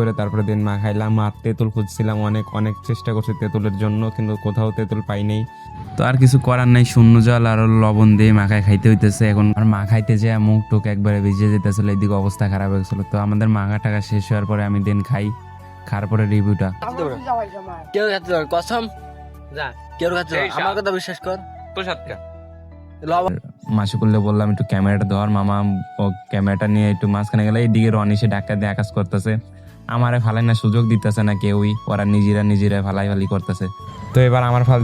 করে তারপরে দিন মা খাইলাম। আর তেঁতুল খুঁজছিলাম অনেক অনেক চেষ্টা করছি তেঁতুলের জন্য কিন্তু কোথাও তেঁতুল পাই নাই। তো আর কিছু করার নাই শূন্য জল আর লবণ দিয়ে মাখায় খাইতে হইতেছে। এখন আর মা খাইতে যে মুখ টুক একবারে ভিজে যেতেছিল এইদিকে অবস্থা খারাপ হয়ে গেছিল তো আমাদের মাখা টাকা শেষ হওয়ার পরে আমি দিন খাই খাওয়ার পরে রিভিউটা। কেউ খাচ্ছে কসম? যা। কেউ খাচ্ছে আমার কথা বিশ্বাস কর। তো লবণ মাসি করলে বললাম একটু ক্যামেরাটা ধর মামা ও ক্যামেরাটা নিয়ে একটু মাঝখানে গেলে এইদিকে রনি সে ডাক্তার দিয়ে আকাশ করতেছে। আমারে ফালাই না, সুযোগ দিতেছে না কেউই ওরা নিজেরা নিজেরা ফালাই ফালি করতেছে। তো এবার আমার ফাল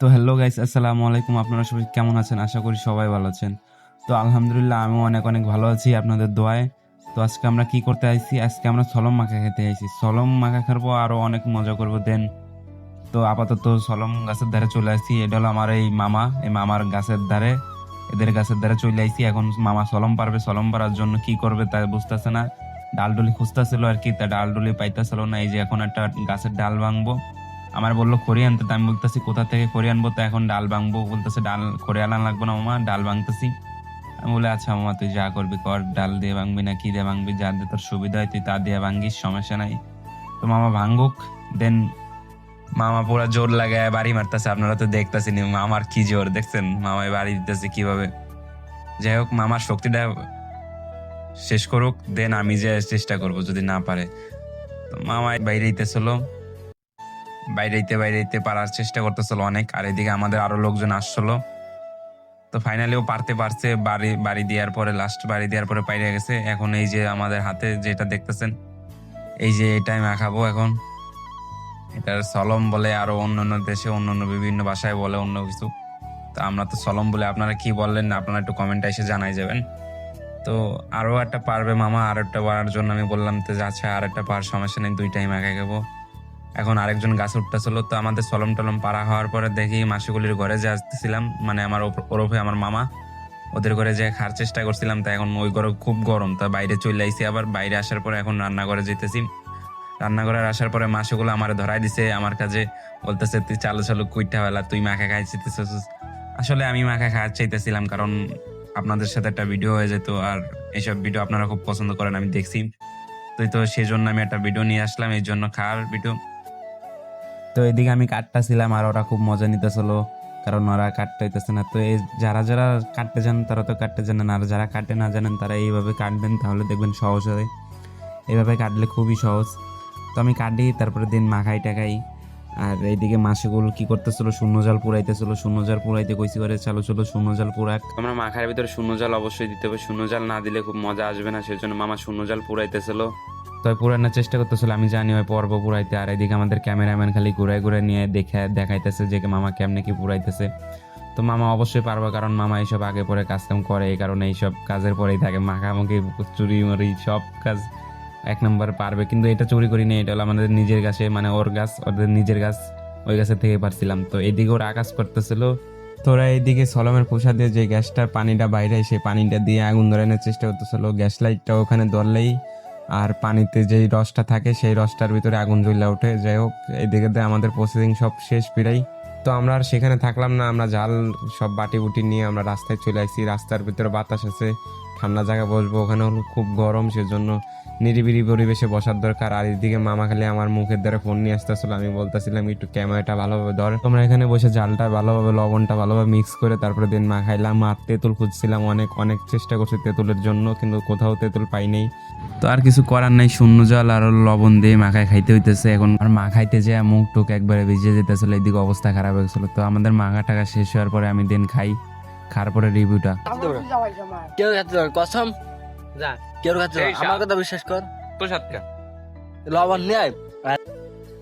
তো হ্যালো গাইস আসসালামু আলাইকুম, আপনারা সবাই কেমন আছেন? আশা করি সবাই ভালো আছেন। তো আলহামদুলিল্লাহ, আমিও অনেক অনেক ভালো আছি আপনাদের দোয়ায়। তো আজকে আমরা কি করতে আইছি? আজকে আমরা সলম মাখা খেতে আইছি। সলম মাখা খাব আরও অনেক মজা করব দেন তো আপাতত সলম গাছের ধারে চলে আসছি। এটা হলো আমার এই মামা, এই মামার গাছের ধারে। এদের গাছের ধারে চলে আইছি। এখন মামা সলম পারবে, সলম পারার জন্য কি করবে তা বুঝতেছে না। ডালডুলি খুঁজতেছিল আর কি, তা ডালডুলি পাইতেছিল না। এই যে এখন একটা গাছের ডাল ভাঙবো। আমার বলল খড়ি আনতে আমি বলতেছি, কোথা থেকে খড়ি আনব? তো এখন ডাল ভাঙবো। বলতেছে, ডাল, খড়ি আনা লাগবে না মামা, ডাল ভাঙতেছি। আমি বলে আচ্ছা মামা, তুই যা করবি কর, ডাল দিয়ে ভাঙবি না, কি দিয়ে ভাঙবি যা দিয়ে তোর সুবিধা হয় তুই তা দিয়ে ভাঙিস সমস্যা নাই। তো মামা ভাঙুক, দেন মামা পুরা জোর লাগায় বাড়ি মারতেছে, আপনারা তো দেখতেছেন মামার কি জোর, দেখছেন? মামায় বাড়ি দিতেছে কীভাবে? যাই হোক, মামার শক্তিটা শেষ করুক, দেন আমি যে চেষ্টা করব যদি না পারে। তো বাইরে বাইরেইতেছিল বাইরেইতে বাইরেইতে পারার চেষ্টা করতেছিল অনেক, আর এদিকে আমাদের আরও লোকজন আসছিল। তো ফাইনালিও পারতে পারছে, বাড়ি বাড়ি দেওয়ার পরে লাস্ট বাড়ি দেওয়ার পরে পাইরে গেছে। এখন এই যে আমাদের হাতে যেটা দেখতেছেন, এই যে এটাই মাখাবো এখন। এটার সলম বলে আরও অন্য অন্য দেশে অন্য অন্য বিভিন্ন ভাষায় বলে অন্য কিছু। তো আমরা তো সলম বলে আপনারা কি বললেন আপনারা একটু কমেন্টে এসে জানাই যাবেন। তো আরও একটা পারবে মামা আর একটা পারার জন্য আমি বললাম তো যে আচ্ছা আর একটা পার সমস্যা নেই দুই টাইম মাখাই খাব। এখন আরেকজন গাছ উঠতেছিল তো আমাদের সলম টলম পাড়া হওয়ার পরে দেখি মাসিগুলির ঘরে যে আসতেছিলাম মানে আমার ওরফে আমার মামা, ওদের ঘরে যে খাওয়ার চেষ্টা করছিলাম, তা এখন ওই ঘরে খুব গরম, তা বাইরে চলে আইসি আবার, বাইরে আসার পরে এখন রান্নাঘরে যেতেছি। রান্নাঘরে আসার পরে মাসিগুলো আমার ধরাই দিছে, আমার কাছে বলতেছে, তুই চালু চালু কুইটা বেলা, তুই মাখা খাই চাইতেছিস আসলে আমি মাখা খাওয়ার চাইতেছিলাম, কারণ আপনাদের সাথে একটা ভিডিও হয়ে যেত, আর এইসব ভিডিও আপনারা খুব পছন্দ করেন, আমি দেখছি। তো তো সেই জন্য আমি একটা ভিডিও নিয়ে আসলাম, এই জন্য খাওয়ার ভিডিও তো এদিকে আমি কাটতেছিলাম আর ওরা খুব মজা নিতেছিল, কারণ ওরা কাটতে হইতেছে না। তো এই যারা যারা কাটতে জানেন, তারা তো কাটতে জানেন, আর যারা কাটতে না জানেন, তারা এইভাবে কাটবেন, তাহলে দেখবেন সহজ হবে এইভাবে কাটলে খুবই সহজ। তো আমি কাটি, তারপরে দিন মাখাই টাকাই আর এইদিকে মাসিগুলো কি করতেছিল? শূন্য জাল পুরাইতেছিল শূন্য জাল পুরাইতে কইছি করে চালু, চলো, শূন্য জাল পুরাক আমরা মাখার ভিতরে শূন্য জাল অবশ্যই দিতে হবে। শূন্য জাল না দিলে খুব মজা আসবে না, সেজন্য মামা শূন্য জাল পুরাইতেছিল তো পুরানোর চেষ্টা করতেছিল, আমি জানি ওই পর্ব পুরাইতে আর এদিকে আমাদের ক্যামেরাম্যান খালি ঘুরে ঘুরে নিয়ে দেখে, দেখাইতেছে যে মামা কেমনে কি পুরাইতেছে তো মামা অবশ্যই পারবে, কারণ মামা এইসব আগে পরে কাজকাম করে, এই কারণে এইসব কাজের পরেই থাকে। মাখামাখি চুরি মুড়ি সব কাজ এক নম্বর পারবে। কিন্তু এটা চুরি করি না এটা হলো আমাদের নিজের গাছে মানে ওর গাছ, ওদের নিজের গাছ, ওই গাছের থেকে পারছিলাম। তো এদিকে ওরা আকাশ করতেছিল। তোরা এইদিকে সলমের খোসা দিয়ে যে গ্যাসটার পানিটা বাইরে, সেই পানিটা দিয়ে আগুন ধরানোর চেষ্টা করতেছিল। গ্যাস লাইটটা ওখানে ধরলেই, আর পানিতে যেই রসটা থাকে, সেই রসটার ভিতরে আগুন জ্বলে ওঠে। যাই হোক এইদিকে দিয়ে আমাদের প্রসেসিং সব শেষ প্রায়। তো আমরা আর সেখানে থাকলাম না, আমরা জাল, সব বাটি বুটি নিয়ে আমরা রাস্তায় চলে আসছি। রাস্তার ভিতরে বাতাস আছে। ঠান্ডা জায়গা বসবো, ওখানে হলো খুব গরম, সেজন্য নিরিবিলি পরিবেশে বসার দরকার। আর এদিকে মামা খালি আমার মুখের দ্বারা ফোন নিয়ে আসতেছিল, আমি বলতেছিলাম, একটু ক্যামেরাটা ভালোভাবে ধর। তোমরা এখানে বসে জালটা ভালোভাবে, লবণটা ভালোভাবে মিক্স করে তারপরে দিন মা খাইলাম। আর তেঁতুল খুঁজছিলাম অনেক অনেক চেষ্টা করছি তেঁতুলের জন্য, কিন্তু কোথাও তেঁতুল পাই নাই। তো আর কিছু করার নাই, শূন্য জল আর লবণ দিয়ে মাখায় খাইতে হইতেছে। এখন আর মাখাইতে যে মুখ টুক একবারে ভিজে যেতেছিল এইদিকে অবস্থা খারাপ হয়ে গেছিল তো আমাদের মাখা টাকা শেষ হওয়ার পরে আমি দিন খাই। খাওয়ার পরে রিভিউটা কেউ খাচ্ছে কসম? যা। কেউ খাচ্ছে আমার কথা বিশ্বাস কর। তো সাতকা লবণ নিয়ে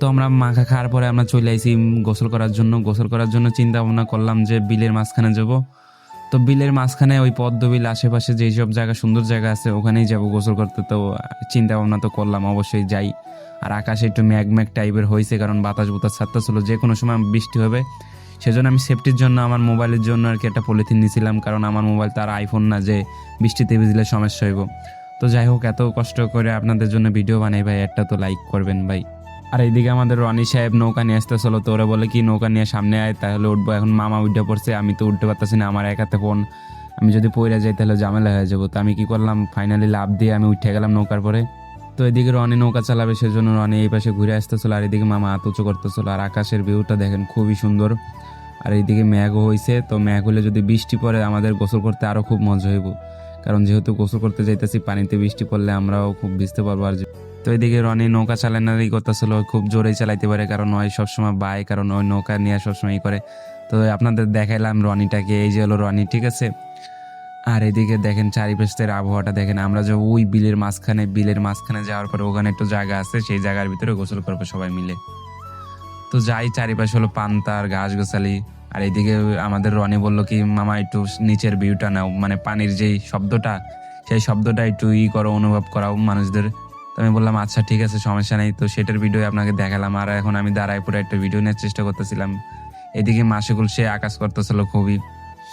তো আমরা মাখা খাওয়ার পরে আমরা চলে আইছি গোসল করার জন্য। গোসল করার জন্য চিন্তা ভাবনা করলাম যে বিলের মাঝখানে যাব। তো বিলের মাঝখানে ওই পদ্ম বিল আশেপাশে যেই সব জায়গা সুন্দর জায়গা আছে ওখানেই যাব গোসল করতে। তো চিন্তা ভাবনা তো করলাম অবশ্যই যাই। আর আকাশে একটু ম্যাগ ম্যাগ টাইপের হয়েছে কারণ বাতাস বুতাস ছাড়তেছিল। যে কোনো সময় বৃষ্টি হবে সেজন্য আমি সেফটির জন্য, আমার মোবাইলের জন্য আর কি একটা পলিথিন নিয়েছিলাম, কারণ আমার মোবাইল তার আইফোন না যে বৃষ্টিতে ভিজলে সমস্যা হইব। তো যাই হোক, এত কষ্ট করে আপনাদের জন্য ভিডিও বানাই ভাই, একটা তো লাইক করবেন ভাই। আর এইদিকে আমাদের রনি সাহেব নৌকা নিয়ে আসতে চলো তো ওরা বলে কি নৌকা নিয়ে সামনে আয়, তাহলে উঠবো। এখন মামা উঠে পড়ছে, আমি তো উঠতে পারতেছি না, আমার একাতে ফোন আমি যদি পইরা যাই, তাহলে ঝামেলা হয়ে যাব। তো আমি কি করলাম ফাইনালি লাভ দিয়ে আমি উঠে গেলাম নৌকার পরে। তো এদিকে রনি নৌকা চালাবে, সেজন্য রনি এই পাশে ঘুরে আসতেছিল, আর এদিকে মামা হাত উঁচু করতেছিল। আর আকাশের ভিউটা দেখেন খুবই সুন্দর। আর এইদিকে ম্যাগও হয়েছে তো ম্যাগ হলে যদি বৃষ্টি পড়ে, আমাদের গোসল করতে আরও খুব মজা হইব। কারণ যেহেতু গোসল করতে যাইতেছি, পানিতে বৃষ্টি পড়লে আমরাও খুব ভিজতে পারব আর তো এদিকে রনি নৌকা চালানোরই ছিল, খুব জোরেই চালাইতে পারে, কারণ ওই সবসময় বাই কারণ ওই নৌকা নিয়ে সবসময় করে। তো আপনাদের দেখাইলাম রনিটাকে, এই যে হলো রনি, ঠিক আছে? আর এদিকে দেখেন চারিপাশের আবহাওয়াটা, দেখেন আমরা যে ওই বিলের মাঝখানে বিলের মাঝখানে যাওয়ার পরে ওখানে একটু জায়গা আছে, সেই জায়গার ভিতরে গোসল করব সবাই মিলে। তো যাই, চারিপাশে হলো পান্তার গাছ গোছালি আর এইদিকে আমাদের রনি বলল কি, মামা, একটু নিচের ভিউটা নাও। মানে পানির যেই শব্দটা, সেই শব্দটা একটু ই করো, অনুভব করাও মানুষদের। তো আমি বললাম আচ্ছা ঠিক আছে, সমস্যা নেই। তো সেটার ভিডিও আপনাকে দেখালাম। আর এখন আমি দাঁড়ায় পরে একটা ভিডিও নেওয়ার চেষ্টা করতেছিলাম। এদিকে মাসিকুল, সে আকাশ করতেছিল খুবই।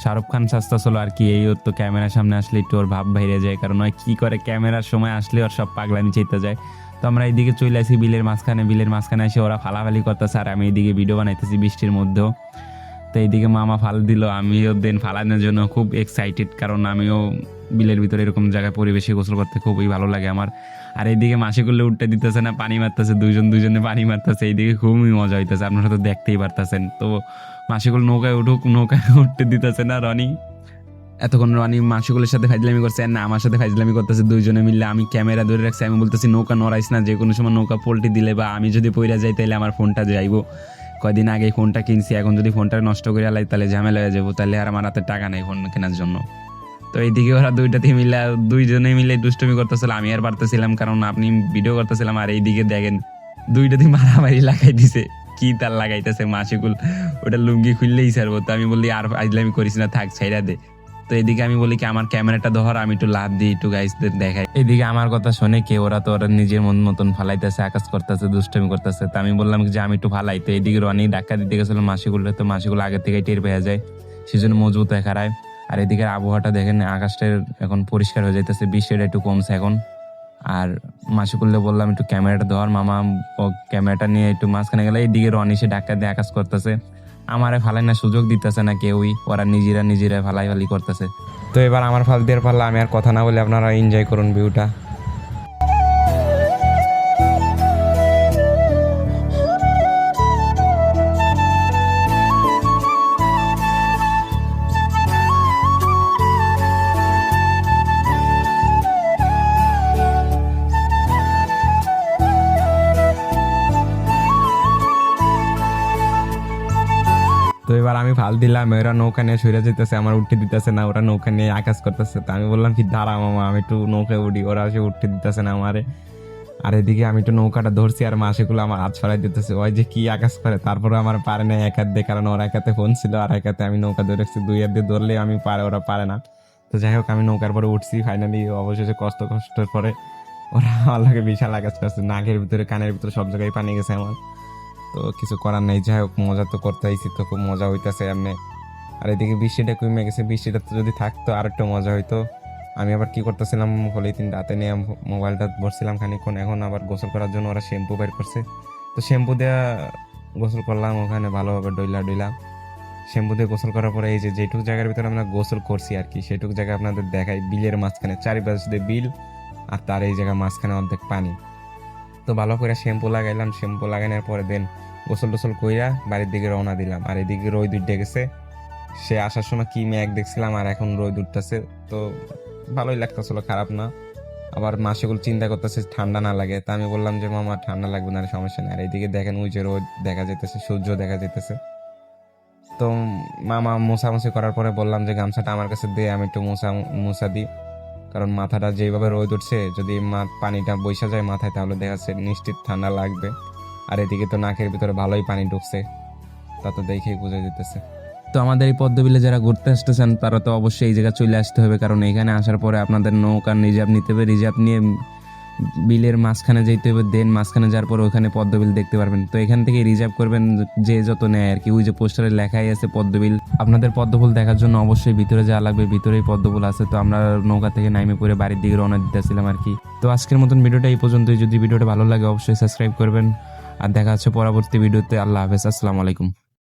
শাহরুখ খান সাজতা ছিল আর কি, এই ওর তো ক্যামেরার সামনে আসলে একটু ওর ভাব বাইরে যায়। কারণ ওই কি করে ক্যামেরার সময় আসলে ওর সব পাগলামি চাইতে যায়। তো আমরা এইদিকে চলে আসি বিলের মাঝখানে বিলের মাঝখানে এসে ওরা ফালাফালি করতেছে আর আমি এইদিকে ভিডিও বানাইতেছি বৃষ্টির মধ্যেও তো এইদিকে মামা ফাল দিল, আমিও দেন ফালানোর জন্য খুব এক্সাইটেড কারণ আমিও বিলের ভিতরে এরকম জায়গায় পরিবেশে গোসল করতে খুবই ভালো লাগে আমার। আর এইদিকে মাসে করলে উঠতে দিতেছে না, পানি মারতেছে দুজন দুজনে পানি মারতেছে, এইদিকে খুবই মজা হইতেছে, আপনারা তো দেখতেই পারতেছেন। তো মাসিকুল নৌকায় উঠুক, নৌকায় উঠতে দিতেছে না রনি। এতক্ষণ রনি মাসিকুলের সাথে ফাইজলামি করছে, না, আমার সাথে ফাইজলামি করতেছে, দুইজনে মিললে আমি ক্যামেরা ধরে রাখছি, আমি বলতেছি, নৌকা নড়াইস না যে কোনো সময় নৌকা পোল্টি দিলে বা আমি যদি পইরা যাই তাহলে আমার ফোনটা যাইবো। কয়দিন আগে ফোনটা কিনছি, এখন যদি ফোনটা নষ্ট করে আলাই তাহলে ঝামেলা হয়ে যাব তাহলে আর আমার হাতে টাকা নেই ফোন কেনার জন্য। তো এইদিকে ওরা দুইটাতে মিলে, দুইজনে মিলে দুষ্টমি করতেছিল, আমি আর পারতেছিলাম কারণ আপনি ভিডিও করতেছিলাম, আর এইদিকে দেখেন দুইটাতে মারামারি লাগাই দিছে। কি তার লাগাইতেছে মাসিকুল, ওটা লুঙ্গি খুললেই ছাড়বো, তো আমি বললি, আর আজলামি করিস না, থাক ছাইরা দে। তো এদিকে আমি বলি কি, আমার ক্যামেরাটা ধর, আমি একটু লাভ দিই, একটু গাইসদের দেখাই। এদিকে আমার কথা শুনে কে, ওরা তো ওরা নিজের মন মতন ফালাইতেছে, আকাশ করতেছে, দুষ্টমি করতেছে। তো আমি বললাম যে আমি একটু ফালাই। তো এদিকে রনি ধাক্কা দিতে গেছিল মাসিগুলো, তো মাসিগুলো আগে থেকে টের পেয়ে যায়। সেজন্য মজবুত হয়ে খারায় আর এদিকে আবহাওয়াটা দেখেন, আকাশটা এখন পরিষ্কার হয়ে যাইতেছে, বৃষ্টিটা একটু কমছে এখন। আর মাসিকুল্লে বললাম, একটু ক্যামেরাটা ধর, মামা ও ক্যামেরাটা নিয়ে একটু মাঝখানে গেলে এইদিকে রনি সে ডাক্তার দিয়ে আকাশ করতেছে। আমারে ফালাই না, সুযোগ দিতেছে না কেউই ওরা নিজেরা নিজেরা ফালাই ফালি করতেছে। তো এবার আমার ফাল দিয়ে পারলে আমি আর কথা না বলে আপনারা এনজয় করুন ভিউটা। এবার দিলাম ওরা নৌকা নিয়ে সরে যেতেছে আমার উঠতে দিতেছে না, ওরা নৌকা নিয়ে আকাশ করতেছে। তো আমি বললাম কি দাঁড়া মামা, আমি একটু নৌকায় উঠি ওরা সে উঠতে দিতেছে না আমারে। আর এদিকে আমি একটু নৌকাটা ধরছি, আর মাসিগুলো আমার হাত ছড়াই দিতেছে। ওই যে কি আকাশ করে, তারপরে আমার পারে না এক হাত দিয়ে, কারণ ওর এক হাতে ফোন ছিল, আর এক হাতে আমি নৌকা ধরে রাখছি। দুই হাত দিয়ে ধরলে আমি পারে, ওরা পারে না। তো যাই হোক, আমি নৌকার পরে উঠছি। ফাইনালি অবশেষে কষ্ট কষ্টের পরে ওরা আমাকে বিশাল আকাশ করছে নাকের ভিতরে, কানের ভিতরে সব জায়গায় পানি গেছে আমার। তো কিছু করার নেই, যাই হোক, মজা তো করতে আইছি তো, খুব মজা হইতেছে এমনি। আর এদিকে বৃষ্টিটা কমে গেছে, বৃষ্টিটা তো যদি থাকতো আর একটু মজা হইতো। আমি আবার কি করতেছিলাম হলে তিন রাতে নিয়ে মোবাইলটা বসছিলাম খানিকক্ষণ, এখন আবার গোসল করার জন্য ওরা শ্যাম্পু বের করছে। তো শ্যাম্পু দেওয়া গোসল করলাম, ওখানে ভালোভাবে ডইলা ডইলা। শ্যাম্পু দিয়ে গোসল করার পরে এই যে যেটুক জায়গার ভিতরে আমরা গোসল করছি আর কি, সেটুক জায়গায় আপনাদের দেখাই, বিলের মাঝখানে, চারিপাশে বিল আর তার এই জায়গা মাঝখানে অর্ধেক পানি। তো ভালো করে শ্যাম্পু লাগাইলাম শ্যাম্পু লাগানোর পরে দেন গোসল টোসল কইরা বাড়ির দিকে রওনা দিলাম। আর এদিকে রোদ উঠে গেছে। সে আসার সময় কি মেঘ দেখছিলাম, আর এখন রোদ উঠতেছে। তো ভালোই লাগতেছিল, খারাপ না। আবার মাসেগুলো চিন্তা করতেছে, ঠান্ডা না লাগে। তা আমি বললাম যে, মামা, ঠান্ডা লাগবে না সমস্যা নেই। আর এইদিকে দেখেন ওই যে রোদ দেখা যাইতেছে, সূর্য দেখা যাইতেছে। তো মামা মোছামুছি করার পরে বললাম যে, গামছাটা আমার কাছে দিয়ে আমি একটু মোছা মোছা দিই। কারণ মাথাটা যেভাবে রোদ উঠছে, যদি পানিটা বৈশা যায় মাথায়, তাহলে দেখা যাচ্ছে নিশ্চিত ঠান্ডা লাগবে। আর এদিকে তো নাকের ভিতরে ভালোই পানি ঢুকছে। তা তো দেখেই বুঝে যেতেছে। তো আমাদের এই পদ্মবিলে যারা ঘুরতে আসতেছেন, তারা তো অবশ্যই এই জায়গায় চলে আসতে হবে, কারণ এখানে আসার পরে আপনাদের নৌকা, রিজার্ভ নিতে হবে। রিজার্ভ নিয়ে বিলের মাঝখানে যেতে হবে দেন মাঝখানে যাওয়ার পর ওখানে পদ্মবিল দেখতে পারবেন। তো এখান থেকে রিজার্ভ করবেন, যে যত নেয় আর কি। ওই যে পোস্টারে লেখাই আছে পদ্মবিল। আপনাদের পদ্মফুল দেখার জন্য অবশ্যই ভিতরে যাওয়া লাগবে, ভিতরেই পদ্মফুল আছে। তো আমরা নৌকা থেকে নাইমে পড়ে বাড়ির দিকে রওনা দিতেছিলাম আর কি। তো আজকের মতন ভিডিওটা এই পর্যন্তই। যদি ভিডিওটা ভালো লাগে, অবশ্যই সাবস্ক্রাইব করবেন। আর দেখা হচ্ছে পরবর্তী ভিডিওতে। আল্লাহ হাফেজ, আসসালামু আলাইকুম।